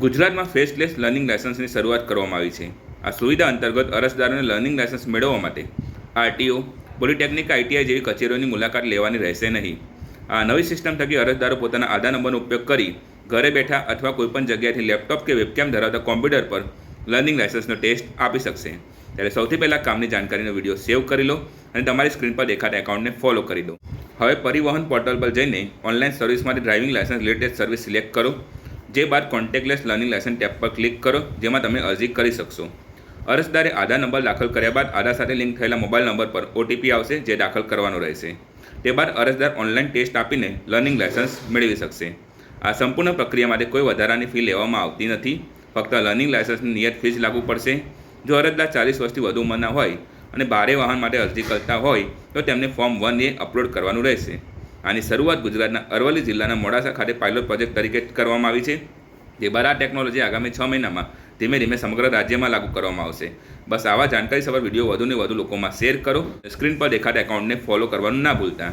ગુજરાતમાં faceless learning લાયસન્સની શરૂઆત કરવામાં આવી છે. આ સુવિધા અંતર્ગત અરજદારોને લર્નિંગ લાયસન્સ મેળવવા માટે આરટીઓ, પોલિટેકનિક આઈટીઆઈ જેવી કચેરીઓની મુલાકાત લેવાની રહેશે નહીં. આ નવી સિસ્ટમ થકી અરજદારો પોતાના આધાર નંબરનો ઉપયોગ કરી ઘરે બેઠા અથવા કોઈપણ જગ્યાએથી લેપટોપ કે વેબકેમ ધરાવતા કોમ્પ્યુટર પર લર્નિંગ લાયસન્સનો ટેસ્ટ આપી શકશે. ત્યારે સૌથી પહેલાં કામની જાણકારીનો વીડિયો સેવ કરી લો અને તમારી સ્ક્રીન પર દેખાતા એકાઉન્ટને ફોલો કરી દો. હવે પરિવહન પોર્ટલ પર જઈને online સર્વિસમાંથી driving licence related service select કરો. જે બાદ કોન્ટેક્ટલેસ લર્નિંગ લાયસન્સ ટેબ પર ક્લિક કરો, જેમાં તમે અરજી કરી શકશો. અરજદારે આધાર નંબર દાખલ કર્યા બાદ આધાર સાથે લિંક થયેલા મોબાઈલ નંબર પર ઓટીપી આવશે, જે દાખલ કરવાનો રહેશે. તે બાદ અરજદાર ઓનલાઈન ટેસ્ટ આપીને લર્નિંગ લાયસન્સ મેળવી શકશે. આ સંપૂર્ણ પ્રક્રિયા માટે કોઈ વધારાની ફી લેવામાં આવતી નથી. ફક્ત લર્નિંગ લાયસન્સની નિયત ફી જ લાગુ પડશે. જો અરજદાર ચાલીસ વર્ષથી વધુ ઉંમરના હોય અને ભારે વાહન માટે અરજી કરતા હોય, તો તેમને ફોર્મ વન એ અપલોડ કરવાનું રહેશે. આની શરૂઆત ગુજરાતના અરવલ્લી જિલ્લાના મોડાસા ખાતે પાયલોટ પ્રોજેક્ટ તરીકે કરવામાં આવી છે. બાદ આ ટેકનોલોજી આગામી છ મહિનામાં ધીમે ધીમે સમગ્ર રાજ્યમાં લાગુ કરવામાં આવશે. બસ આવા જાણકારી સભર વીડિયો વધુને વધુ લોકોમાં શેર કરો. સ્ક્રીન પર દેખાતા એકાઉન્ટને ફોલો કરવાનું ના ભૂલતા.